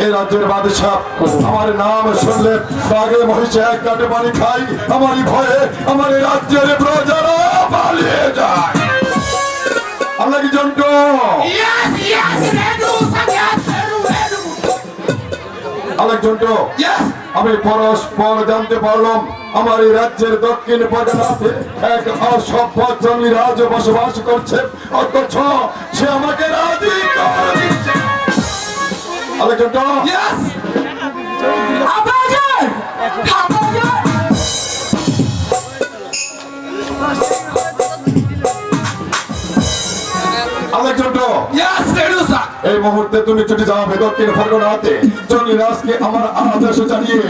এই রাজ্যের বাদশাহ আমার নাম শুনলে বাগে মহিষে এক কাটে পানি খাই আমারই ভয়ে আমার এই রাজ্যের প্রজারা পালিয়ে যায়। আমরা কি জন্টু. আমি পরস্পর জানতে পারলাম আমার এই রাজ্যের দক্ষিণ পর্যনাথে এক অসভ্য জমি রাজ বসবাস করছে অথচ সে আমাকে রাজি করে দিচ্ছে আলেক জন্টু Yes, Medusa. এই মুহূর্তে তুমি ছুটে যাবে দক্ষিণ ফরগনাতে জনি রাজকে আমার আদেশ জানিয়ে।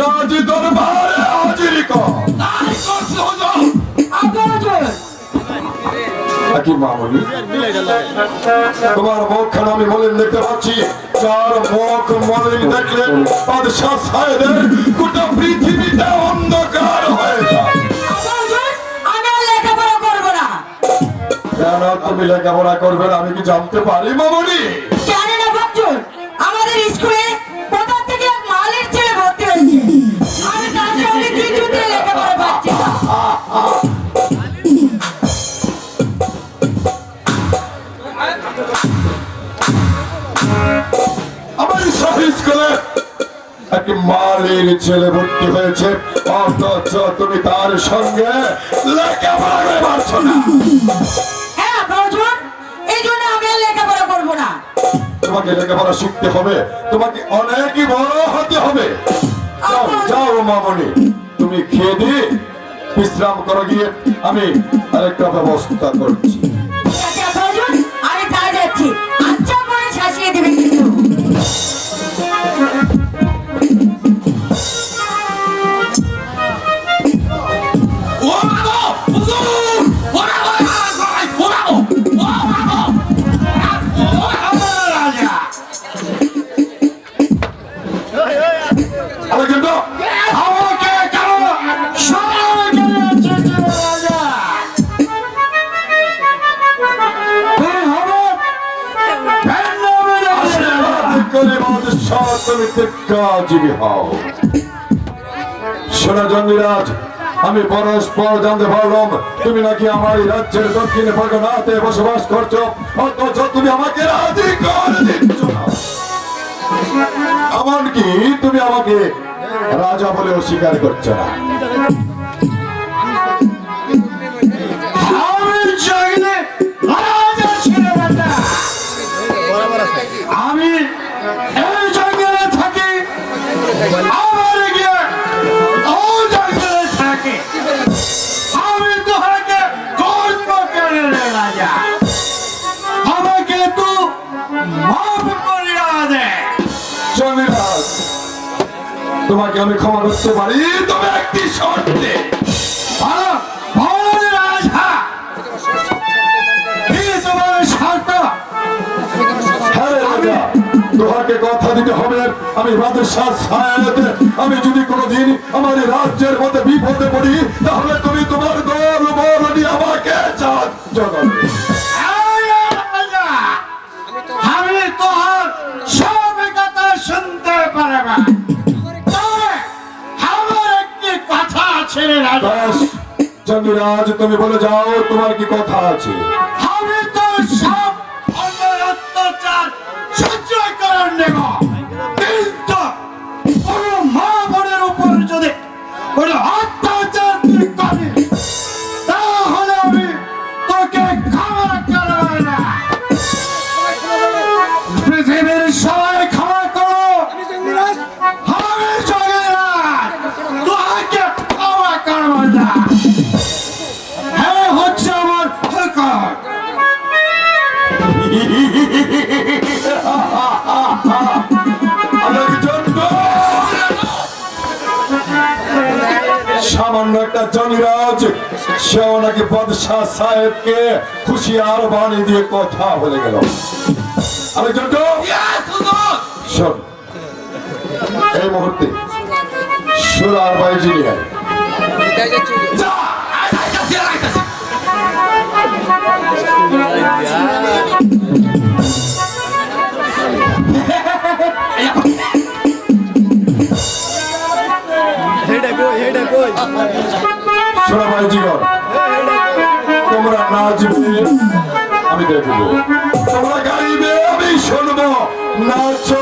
রাজ দরবারে হাজির কর। তাই করছি মামনি তোমার মুখখানা আমি মলিন দেখতে পাচ্ছি। চার মুখ মনে দেখলে বাদশাহ সাহেবের গোটা পৃথিবীটা অন্ধকার হয়ে যায়। কেন তুমি লেখাপড়া করবে না আমি কি জানতে পারি মামনি? মালির ছেলে ভর্তি হয়েছে। অথচ তুমি তার সঙ্গে লেখাপড়া করে পারছ না। হ্যাঁ আব্বাজান এই জন্য আমি লেখাপড়া করব না। তোমাকে লেখাপড়া শিখতে হবে। তোমাকে অনেকই বড় হতে হবে। যাও যাও মামনি তুমি খেয়ে দিয়ে বিশ্রাম করো গিয়ে। আমি আরেকটা ব্যবস্থা করছি। আমি পরস্পর জানতে পারলাম তুমি নাকি আমার এই রাজ্যের দক্ষিণে পরগনাতে বসবাস করছ। অথচ তুমি আমাকে রাজি করে না। এমনকি তুমি আমাকে রাজা বলে অস্বীকার করছ না। আমি চাইলে রাজা ছেলে বেটা আমি এই জঙ্গলে থাকি আমার গিয়ে ও জঙ্গলে থাকি আমি তোহাকে গর্ব করে রে রাজা আমাকে তু মাফ করিয়া তোমাকে আমি ক্ষমা করতে পারি। তবে একটি শর্তে দিতে হবে। আমি বাদশাহ সায়াদ আমি যদি কোনোদিন আমার রাজ্যের মধ্যে বিপদে পড়ি তাহলে তুমি তোমার দল বল নিয়ে আমাকে রাজা, আমি তোহার সব কথা শুনতে পারবে তবে আমার একটি কথা আছে রে রাজা তুমি বলে যাও তোমার কি কথা আছে? সামান্য একটা জমিরাজ সেও নাকি বাদশাহ সাহেবকে খুশিয়ার বাণী দিয়ে কথা বলে গেল। আরেকজন শোন, এই মুহূর্তে সুরার বাইজি নিয়ে শোনো জীবন। তোমরা নাচবে আমি দেখব তোমরা গাইবে আমি শুনব। নাচো।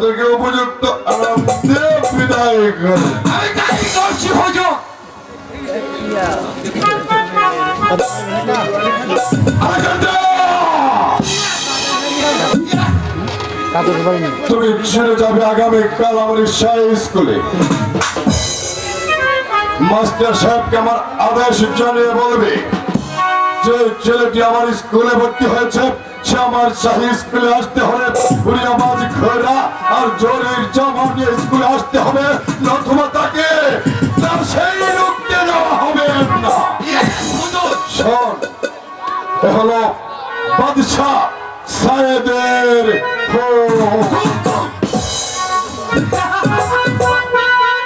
ওদেরকে উপযুক্ত তুমি ছেড়ে যাবে আগামীকাল আমার শাহী স্কুলে। মাস্টার সাহেবকে আমার আদেশ জানিয়ে বলবে, যে ছেলেটি আমার স্কুলে ভর্তি হয়েছে আমার শাহী স্কুলে আসতে হবে। মাঝ ঘোরা আর জোরের জামা নিয়ে স্কুলে আসতে হবে। নতুবা